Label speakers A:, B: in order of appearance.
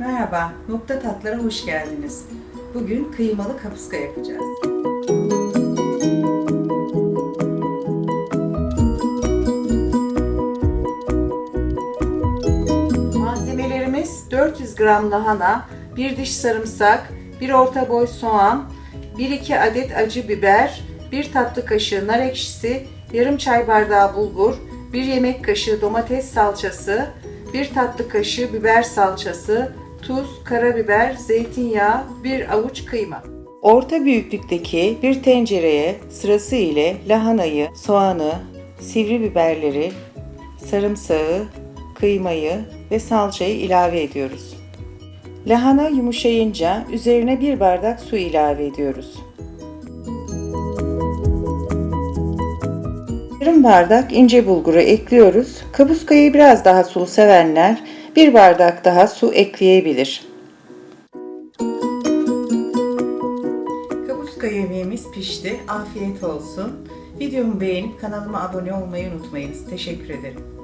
A: Merhaba, Nokta Tatlara hoş geldiniz. Bugün kıymalı kapuska yapacağız. Malzemelerimiz 400 gram lahana, 1 diş sarımsak, 1 orta boy soğan, 1-2 adet acı biber, 1 tatlı kaşığı nar ekşisi, yarım çay bardağı bulgur, 1 yemek kaşığı domates salçası, 1 tatlı kaşığı biber salçası, tuz, karabiber, zeytinyağı, 1 avuç kıyma. Orta büyüklükteki bir tencereye sırası ile lahanayı, soğanı, sivri biberleri, sarımsağı, kıymayı ve salçayı ilave ediyoruz. Lahana yumuşayınca üzerine bir bardak su ilave ediyoruz. Yarım bardak ince bulguru ekliyoruz. Kapuskayı biraz daha sulu sevenler bir bardak daha su ekleyebilir. Kapuska yemeğimiz pişti. Afiyet olsun. Videomu beğenip kanalıma abone olmayı unutmayınız. Teşekkür ederim.